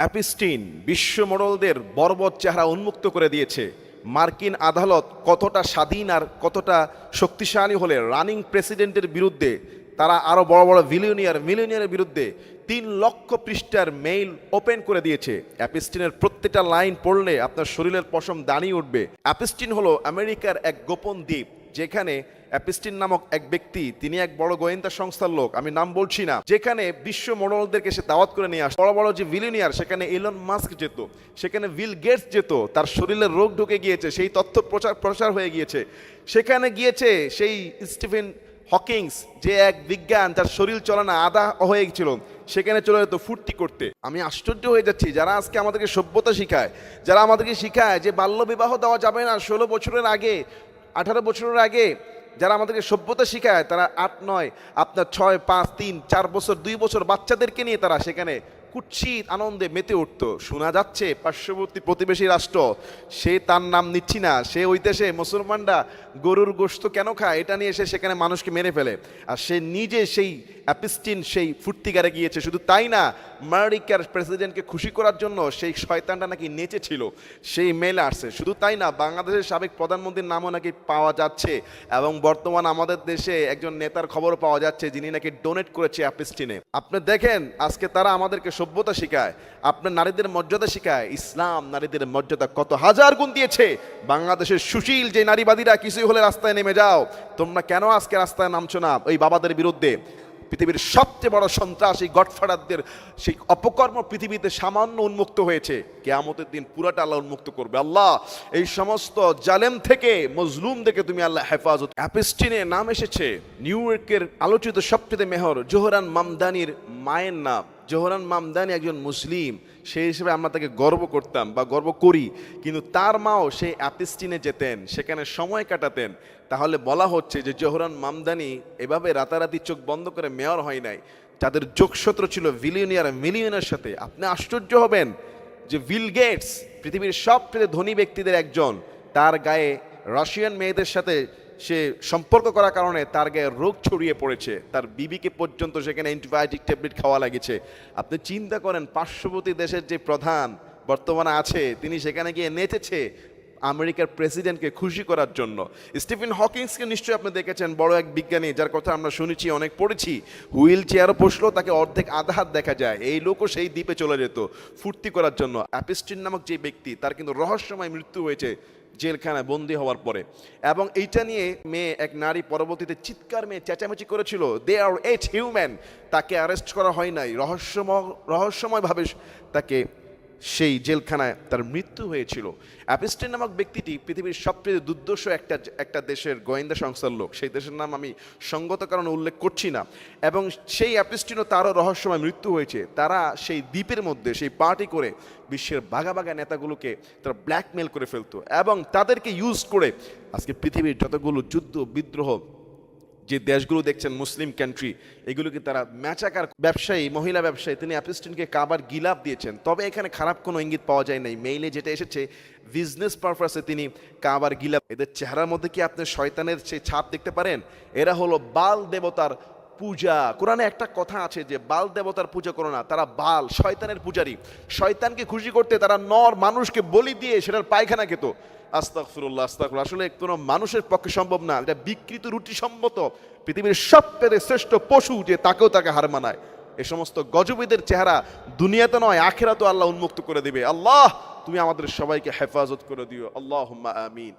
অ্যাপিস্টিন বিশ্ব মডলদের বর্বর চেহারা উন্মুক্ত করে দিয়েছে। মার্কিন আদালত কতটা স্বাধীন আর কতটা শক্তিশালী হলে রানিং প্রেসিডেন্টের বিরুদ্ধে, তারা আরও বড় বড় ভিলিয়নিয়ার মিলিয়নিয়ারের বিরুদ্ধে তিন লক্ষ পৃষ্ঠার মেইল ওপেন করে দিয়েছে। অ্যাপিস্টিনের প্রত্যেকটা লাইন পড়লে আপনার শরীরের পশম দাঁড়িয়ে উঠবে। অ্যাপিস্টিন হলো আমেরিকার এক গোপন দ্বীপ। যেখানে অ্যাপিস্টিন নামক এক ব্যক্তি, তিনি এক বড় গোয়েন্দা সংস্থার লোক, আমি নাম বলছি না, যেখানে বিশ্ব মডলদেরকে সে দাওয়াত করে নিয়ে আসে। বড় বড় যে ভিলিনিয়ার সেখানে এলন মাস্ক যেত, সেখানে বিল গেটস যেত, তার শরীরে রোগ ঢুকে গিয়েছে, সেই তথ্য প্রচার, প্রসার হয়ে গিয়েছে। সেখানে গিয়েছে সেই স্টিফেন হকিংস যে এক বিজ্ঞান যার শরীর চলনা আদা হয়ে গেছিল সেখানে চলে যেত ফুর্তি করতে। আমি আশ্চর্য হয়ে যাচ্ছি, যারা আজকে আমাদেরকে সভ্যতা শিখায়, যারা আমাদেরকে শিখায় যে বাল্য বিবাহ দেওয়া যাবে না, ষোলো বছরের আগে আঠারো বছরের আগে যারা আমাদেরকে সভ্যতা শেখায়, তারা আট, নয়, আপনার ছয়, পাঁচ, তিন, চার বছর, দুই বছর বাচ্চাদেরকে নিয়ে তারা সেখানে কুৎসিত আনন্দে মেতে উঠতো। শোনা যাচ্ছে পার্শ্ববর্তী প্রতিবেশী রাষ্ট্র, সে তার নাম নিচ্ছি না, সে ওই দেশে মুসলমানরা গরুর গোশত কেন খায়, এটা নিয়ে এসে সেখানে মানুষকে মেরে ফেলে। আর সে নিজে সেই অ্যাপিস্টিন, সেই ফুর্তিকারে গিয়েছে। শুধু তাই না, আমেরিকার প্রেসিডেন্টকে খুশি করার জন্য সেই শয়তানটা নাকি নেচেছিল সেই মেল আসছে। শুধু তাই না, বাংলাদেশের সাবেক প্রধানমন্ত্রীর নামও নাকি পাওয়া যাচ্ছে এবং বর্তমান আমাদের দেশে একজন নেতার খবর পাওয়া যাচ্ছে, যিনি নাকি ডোনেট করেছে অ্যাপিস্টিনে। আপনি দেখেন, আজকে তারা আমাদেরকে সভ্যতা শেখায়, আপনার নারীদের মর্যাদা শেখায়, ইসলাম নারীদের মর্যাদা কত হাজার গুণ দিয়েছে। বাংলাদেশের সুশীল যে নারীবাদীরা, কিছুই হলে রাস্তায় নেমে যাও। তোমরা কেন আজকে রাস্তায় নামছো না? ওই বাবাদের বিরুদ্ধে। পৃথিবীর সবচেয়ে বড় সন্ত্রাস এই গডফাদারদের সেই অপকর্ম পৃথিবীতে সামান্য উন্মুক্ত হয়েছে। কেয়ামতের দিন পুরাটা আল্লাহ উন্মুক্ত করবে। আল্লাহ, এই সমস্ত জালেম থেকে, মজলুম থেকে তুমি আল্লাহ হেফাজত। অ্যাপিস্টিনে নাম এসেছে, নিউ ইয়র্কের আলোচিত সবচেয়ে মেহর, জোহরান মামদানির মায়ের নাম। জোহরান মামদানি একজন মুসলিম, সেই হিসেবে আমরা তাকে গর্ব করতাম বা গর্ব করি। কিন্তু তার মাও সেই অ্যাপিস্টিনে যেতেন, সেখানে সময় কাটাতেন। তাহলে বলা হচ্ছে যে জোহরান মামদানি এভাবে রাতারাতি চোখ বন্ধ করে মেয়র হয় নাই। যাদের যোগসূত্র ছিল ভিলিয়নিয়ার মিলিয়নের সাথে। আপনি আশ্চর্য হবেন যে বিল গেটস, পৃথিবীর সবচেয়ে ধনী ব্যক্তিদের একজন, তার গায়ে রাশিয়ান মেয়েদের সাথে সে সম্পর্ক করার কারণে তার গায়ে রোগ ছড়িয়ে পড়েছে। তার বিবিকে পর্যন্ত সেখানে অ্যান্টিবায়োটিক ট্যাবলেট খাওয়া লাগেছে। আপনি চিন্তা করেন, পার্শ্ববর্তী দেশের যে প্রধান বর্তমানে আছে, তিনি সেখানে গিয়ে নেচেছে। আমেরিকার প্রেসিডেন্টকে খুশি করার জন্য। স্টিফেন হকিংসকে নিশ্চয়ই আপনি দেখেছেন, বড় এক বিজ্ঞানী, যার কথা আমরা শুনেছি, অনেক পড়েছি। হুইল চেয়ারও বসল, তাকে অর্ধেক আধা হাত দেখা যায়। এই লোকও সেই দ্বীপে চলে যেত ফুর্তি করার জন্য। অ্যাপিস্টিন নামক যে ব্যক্তি, তার কিন্তু রহস্যময় মৃত্যু হয়েছে জেলখানায় বন্দি হওয়ার পরে। এবং এইটা নিয়ে মেয়ে, এক নারী পরবর্তীতে চিৎকার মেয়ে চেঁচামেচি করেছিল দে আর এইট হিউম্যান তাকে অ্যারেস্ট করা হয় নাই। রহস্যময় রহস্যময়ভাবে তাকে সেই জেলখানায় তার মৃত্যু হয়েছিল। অ্যাপিস্টিন নামক ব্যক্তিটি পৃথিবীর সবচেয়ে দুর্দশ একটা একটা দেশের গোয়েন্দা সংস্থার লোক। সেই দেশের নাম আমি সঙ্গত কারণে উল্লেখ করছি না। এবং সেই অ্যাপিস্টিনও তারও রহস্যময় মৃত্যু হয়েছে। তারা সেই দ্বীপের মধ্যে, সেই পার্টি করে বিশ্বের বাঘা বাঘা নেতাগুলোকে তারা ব্ল্যাকমেল করে ফেলতো এবং তাদেরকে ইউজ করে আজকে পৃথিবীর যতগুলো যুদ্ধ, বিদ্রোহ যে দেশগুলো দেখছেন মুসলিম কান্ট্রি এগুলোকে তারা ম্যাচাকার ব্যবসায়ী, মহিলা ব্যবসায়ী, তিনি অ্যাপিস্টেন্টকে কাবার গিলাপ দিয়েছেন। তবে এখানে খারাপ কোনো ইঙ্গিত পাওয়া যায় নাই। মেইলে যেটা এসেছে বিজনেস পারপাসে তিনি কাবার গিলাপ, এদের চেহারার মধ্যে কি আপনি শয়তানের সেই ছাপ দেখতে পারেন? এরা হলো বাল দেবতার পূজা। কোরআনে একটা কথা আছে যে, বাল দেবতার পূজা করো না, তারা বাল, শয়তানের পূজারী। শয়তানকে খুশি করতে তারা নর মানুষকে বলি দিয়ে সেটার পায়খানা খেত। আস্তাকফিরুল্লাহ আস্তাকফিরুল্লাহ আসলে কোনো মানুষের পক্ষে সম্ভব না। এটা বিকৃত রুটি সম্মত। পৃথিবীর সবচেয়ে শ্রেষ্ঠ পশু যে, তাকেও তাকে হার মানায়। এ সমস্ত গজবিদের চেহারা দুনিয়াতে নয়, আখেরাতেও আল্লাহ উন্মুক্ত করে দিবে। আল্লাহ, তুমি আমাদের সবাইকে হেফাজত করে দিও। আল্লাহ আমিন।